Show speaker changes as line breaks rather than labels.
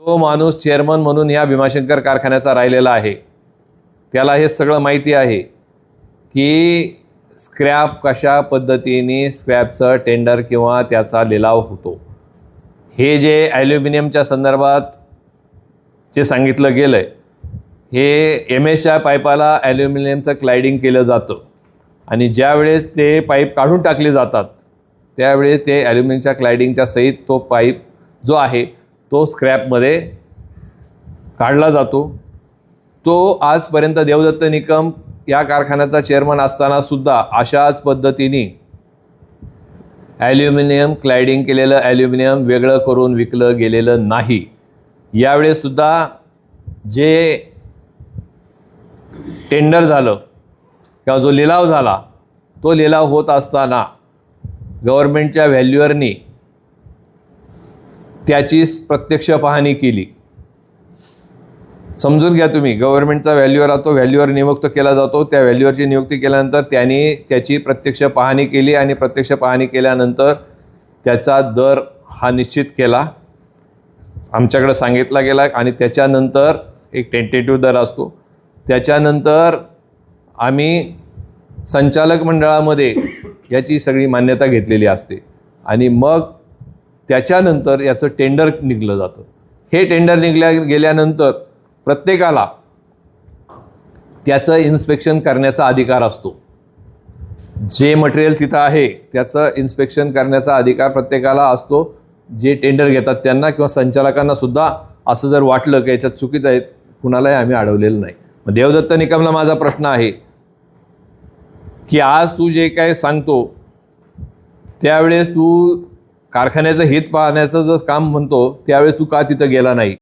तो माणूस चेअरमन म्हणून या भीमाशंकर कारखान्याचा राहिलेला आहे. त्याला हे सगळं माहिती आहे की स्क्रॅप कशा पद्धतीने स्क्रॅपचं टेंडर किंवा त्याचा लिलाव होतो. हे जे ॲल्युमिनियमच्या संदर्भात जे सांगितलं गेलं आहे हे एम एसच्या पाईपाला ॲल्युमिनियमचं क्लायडिंग केलं जातं. आणि ज्यावेळेस ते पाईप काढून टाकले जातात त्यावेळेस ते ॲल्युमिनियमच्या क्लायडिंगच्या सहित तो पाईप जो आहे तो स्क्रॅपमध्ये काढला जातो. तो आजपर्यंत देवदत्त निकम या कारखान्याचा चेअरमन असताना सुद्धा अशाच पद्धतीने ॲल्युमिनियम क्लायडिंग केलेलं ॲल्युमिनियम वेगळं करून विकलं गेलेलं नाही. यावेळेससुद्धा जे टेंडर झालं किंवा जो लिलाव झाला तो लिलाव होत असताना गव्हर्मेंटच्या व्हॅल्युअरनी त्याची प्रत्यक्ष पाहणी केली. समजून घ्या तुम्ही गव्हर्नमेंटचा व्हॅल्युअर तो व्हॅल्युअर नियुक्त केला जातो त्या व्हॅल्युअरची नियुक्ती केल्यानंतर त्याने त्याची प्रत्यक्ष पाहणी केली आणि प्रत्यक्ष पाहणी केल्यानंतर त्याचा दर हा निश्चित केला. आमच्याकडे सांगितला गेला आणि त्याच्यानंतर एक टेंटेटिव्ह दर असतो. त्याच्यानंतर आम्ही संचालक मंडळामध्ये याची सगळी मान्यता घेतलेली असते. आणि मग त्याच्यानंतर याचं टेंडर निघलं जातं. हे टेंडर निघल्या गेल्यानंतर प्रत्येकाला त्याचं इन्स्पेक्शन करण्याचा अधिकार असतो. जे मटेरियल तिथं आहे त्याचं इन्स्पेक्शन करण्याचा अधिकार प्रत्येकाला असतो. जे टेंडर घेतात त्यांना किंवा संचालकांना सुद्धा असं जर वाटलं की याच्यात चुकीचं आहेत कुणालाही आम्ही अडवलेलं नाही. मग देवदत्त निकमला माझा प्रश्न आहे की आज तू जे काय सांगतो त्यावेळेस तू कारखान्याचं हित पाहण्याचं जर काम म्हणतो त्यावेळेस तू का तिथं गेला नाही?